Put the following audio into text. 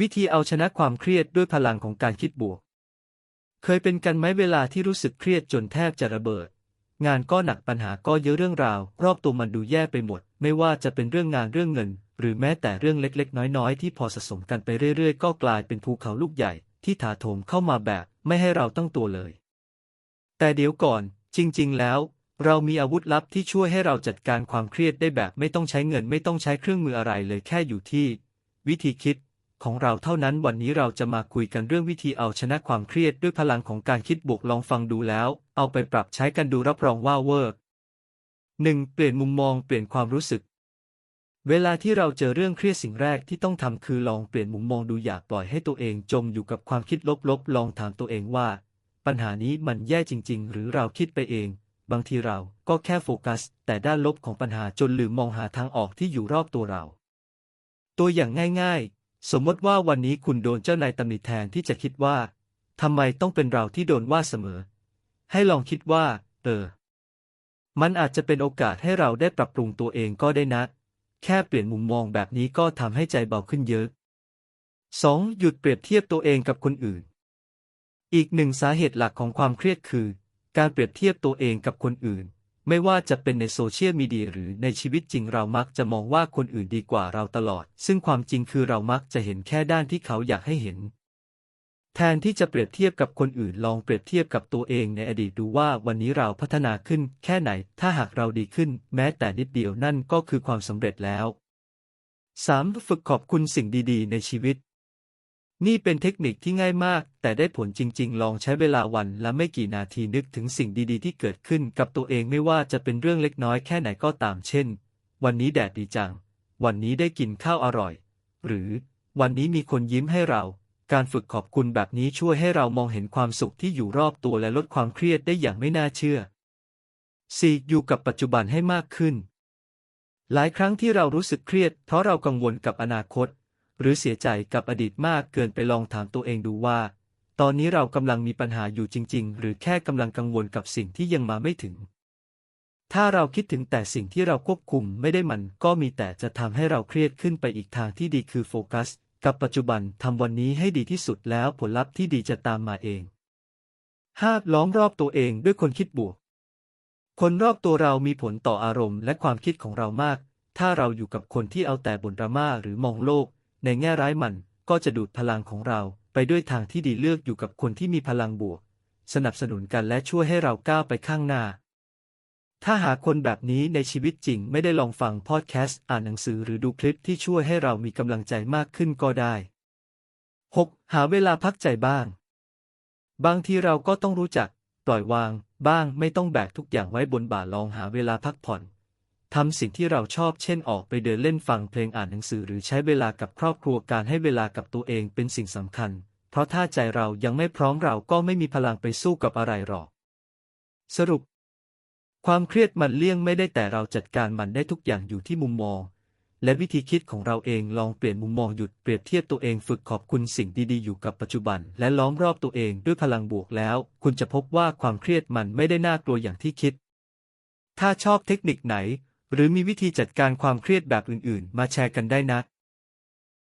วิธีเอาชนะความเครียดด้วยพลังของการคิดบวก เคยเป็นกันไหมเวลาที่รู้สึกเครียดจนแทบจะระเบิด งานก็หนักปัญหาก็เยอะเรื่องราว รอบตัวมันดูแย่ไปหมด ไม่ว่าจะเป็นเรื่องงานเรื่องเงิน หรือแม้แต่เรื่องเล็กๆ น้อยๆ ที่พอสะสมกันไปเรื่อยๆ ก็กลายเป็นภูเขาลูกใหญ่ที่ถาโถมเข้ามาแบบไม่ให้เราตั้งตัวเลย แต่เดี๋ยวก่อน จริง ๆ แล้ว เรามีอาวุธลับที่ช่วยให้เราจัดการความเครียดได้แบบไม่ต้องใช้เงินไม่ต้องใช้เครื่องมืออะไรเลยแค่อยู่ที่ วิธีคิด ของเราเท่านั้นวันนี้เราจะมาคุยกันเรื่องวิธีเอาชนะความเครียดด้วยพลังของการคิดบวกลองฟังดูแล้ว เอาไปปรับใช้กันดูรับรองว่าเวิร์กหนึ่งเปลี่ยนมุมมองเปลี่ยนความรู้สึก เวลาที่เราเจอเรื่องเครียดสิ่งแรกที่ต้องทำคือลองเปลี่ยนมุมมองดูอย่าปล่อยให้ตัวเองจมอยู่กับความคิดลบๆ ลองถามตัวเองว่า ปัญหานี้มันแย่จริง ๆ หรือเราคิดไปเอง บางทีเราก็แค่โฟกัส แต่ด้านลบของปัญหาจนลืมมองหาทางออกที่อยู่รอบตัวเรา ตัวอย่างง่าย ๆ สมมติว่าวันนี้คุณโดนเจ้านายตำหนิแทนที่จะคิดว่าทำไมต้องเป็นเราที่โดนว่าเสมอ ให้ลองคิดว่า เออ มันอาจจะเป็นโอกาสให้เราได้ปรับปรุงตัวเองก็ได้นะ แค่เปลี่ยนมุมมองแบบนี้ก็ทำให้ใจเบาขึ้นเยอะ 2. หยุดเปรียบเทียบตัวเองกับคนอื่น อีกหนึ่งสาเหตุหลักของความเครียดคือ การเปรียบเทียบตัวเองกับคนอื่น ไม่ว่าจะเป็นในโซเชียลมีเดียหรือในชีวิตจริงเรามักจะมองว่าคนอื่นดีกว่าเราตลอด ซึ่งความจริงคือเรามักจะเห็นแค่ด้านที่เขาอยากให้เห็น แทนที่จะเปรียบเทียบกับคนอื่นลองเปรียบเทียบกับตัวเองในอดีตดูว่าวันนี้เราพัฒนาขึ้นแค่ไหน ถ้าหากเราดีขึ้น แม้แต่นิดเดียวนั่นก็คือความสำเร็จแล้ว 3. ฝึกขอบคุณสิ่งดี ๆ ในชีวิต นี่เป็นเทคนิคที่ง่ายมาก แต่ได้ผลจริง ๆ ลองใช้เวลาวันละไม่กี่นาทีนึกถึงสิ่งดีๆ ที่เกิดขึ้นกับตัวเองไม่ว่าจะเป็นเรื่องเล็กน้อยแค่ไหนก็ตามเช่น วันนี้แดดดีจัง วันนี้ได้กินข้าวอร่อย หรือวันนี้มีคนยิ้มให้เรา การฝึกขอบคุณแบบนี้ช่วยให้เรามองเห็นความสุขที่อยู่รอบตัวและลดความเครียดได้อย่างไม่น่าเชื่อ 4. อยู่กับปัจจุบันให้มากขึ้น หลายครั้งที่เรารู้สึกเครียด เพราะเรากังวลกับอนาคต หรือเสียใจกับอดีตมากเกินไปลองถามตัวเองดูว่า ตอนนี้เรากำลังมีปัญหาอยู่จริง ๆ หรือแค่กำลังกังวลกับสิ่งที่ยังมาไม่ถึง ถ้าเราคิดถึงแต่สิ่งที่เราควบคุมไม่ได้มันก็มีแต่จะทำให้เราเครียดขึ้นไปอีกทางที่ดีคือโฟกัส กับปัจจุบันทำวันนี้ให้ดีที่สุดแล้วผลลัพธ์ที่ดีจะตามมาเอง 5. ล้อมรอบตัวเองด้วยคนคิดบวก คนรอบตัวเรามีผลต่ออารมณ์และความคิดของเรามาก ถ้าเราอยู่กับคนที่เอาแต่บ่นดราม่าหรือมองโลก ในแง่ร้ายมันก็จะดูดพลังของเราไปด้วยทางที่ดีเลือกอยู่กับคนที่มีพลังบวก สนับสนุนกันและช่วยให้เราก้าวไปข้างหน้า ถ้าหาคนแบบนี้ในชีวิตจริงไม่ได้ลองฟังพอดแคสต์อ่านหนังสือหรือดูคลิปที่ช่วยให้เรามีกำลังใจมากขึ้นก็ได้ 6. หาเวลาพักใจบ้าง บางทีเราก็ต้องรู้จัก ปล่อยวาง บ้างไม่ต้องแบกทุกอย่างไว้บนบ่าลองหาเวลาพักผ่อน ทำสิ่งที่เราชอบเช่นออกไปเดินเล่นฟังเพลงอ่านหนังสือหรือใช้เวลากับครอบครัวการให้เวลากับตัวเองเป็นสิ่งสำคัญ เพราะถ้าใจเรายังไม่พร้อมเราก็ไม่มีพลังไปสู้กับอะไรหรอก สรุป ความเครียดมันเลี่ยงไม่ได้แต่เราจัดการมันได้ทุกอย่างอยู่ที่มุมมอง และวิธีคิดของเราเองลองเปลี่ยนมุมมองหยุดเปรียบเทียบตัวเองฝึกขอบคุณสิ่งดีๆอยู่กับปัจจุบัน และล้อมรอบตัวเองด้วยพลังบวกแล้ว คุณจะพบว่าความเครียดมันไม่ได้น่ากลัวอย่างที่คิด ถ้าชอบเทคนิคไหน หรือมีวิธีจัดการความเครียดแบบอื่นๆ มาแชร์กันได้นะ